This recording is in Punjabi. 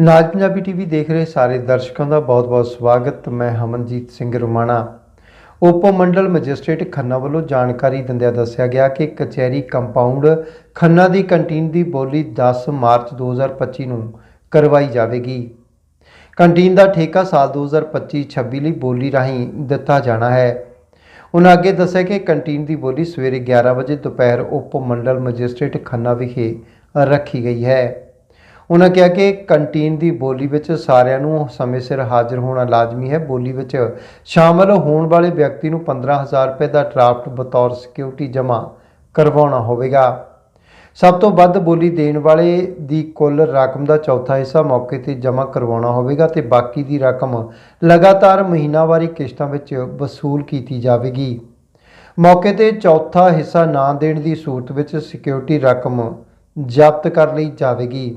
ਨਾਜ ਪੰਜਾਬੀ ਟੀਵੀ ਦੇਖ ਰਹੇ ਸਾਰੇ ਦਰਸ਼ਕਾਂ ਦਾ ਬਹੁਤ-ਬਹੁਤ ਸਵਾਗਤ। ਮੈਂ ਹਮਨਜੀਤ ਸਿੰਘ ਰੁਮਾਣਾ। ਉਪ ਮੰਡਲ ਮੈਜਿਸਟ੍ਰੇਟ ਖੰਨਾ ਵੱਲੋਂ ਜਾਣਕਾਰੀ ਦਿੰਦਿਆਂ ਦੱਸਿਆ ਗਿਆ ਕਿ ਕਚਹਿਰੀ ਕੰਪਾਊਂਡ ਖੰਨਾ ਦੀ ਕੰਟੀਨ ਦੀ ਬੋਲੀ 10 ਮਾਰਚ 2025 ਨੂੰ ਕਰਵਾਈ ਜਾਵੇਗੀ। ਕੰਟੀਨ ਦਾ ਠੇਕਾ ਸਾਲ 2025-26 ਲਈ ਬੋਲੀ ਰਾਹੀਂ ਦਿੱਤਾ ਜਾਣਾ ਹੈ। ਉਹਨਾਂ ਅੱਗੇ ਦੱਸਿਆ ਕਿ ਕੰਟੀਨ ਦੀ ਬੋਲੀ ਸਵੇਰੇ 11 ਵਜੇ ਦੁਪਹਿਰ ਉਪ ਮੰਡਲ ਮੈਜਿਸਟ੍ਰੇਟ ਖੰਨਾ ਵਿਖੇ ਰੱਖੀ ਗਈ ਹੈ। ਉਹਨਾਂ ਕਿਹਾ ਕਿ ਕੰਟੀਨ ਦੀ ਬੋਲੀ ਵਿੱਚ ਸਾਰਿਆਂ ਨੂੰ ਸਮੇਂ ਸਿਰ ਹਾਜ਼ਰ ਹੋਣਾ ਲਾਜ਼ਮੀ ਹੈ। ਬੋਲੀ ਵਿੱਚ ਸ਼ਾਮਲ ਹੋਣ ਵਾਲੇ ਵਿਅਕਤੀ ਨੂੰ 15000 ਰੁਪਏ ਦਾ ਡਰਾਫਟ ਬਤੌਰ ਸਿਕਿਉਰਿਟੀ ਜਮ੍ਹਾਂ ਕਰਵਾਉਣਾ ਹੋਵੇਗਾ। ਸਭ ਤੋਂ ਵੱਧ ਬੋਲੀ ਦੇਣ ਵਾਲੇ ਦੀ ਕੁੱਲ ਰਕਮ ਦਾ ਚੌਥਾ ਹਿੱਸਾ ਮੌਕੇ ਤੇ ਜਮ੍ਹਾਂ ਕਰਵਾਉਣਾ ਹੋਵੇਗਾ ਤੇ ਬਾਕੀ ਦੀ ਰਕਮ ਲਗਾਤਾਰ ਮਹੀਨਾਵਾਰੀ ਕਿਸ਼ਤਾਂ ਵਿੱਚ ਵਸੂਲ ਕੀਤੀ ਜਾਵੇਗੀ। ਮੌਕੇ ਤੇ ਚੌਥਾ ਹਿੱਸਾ ਨਾ ਦੇਣ ਦੀ ਸੂਰਤ ਵਿੱਚ ਸਿਕਿਉਰਿਟੀ ਰਕਮ ਜ਼ਬਤ ਕਰ ਲਈ ਜਾਵੇਗੀ।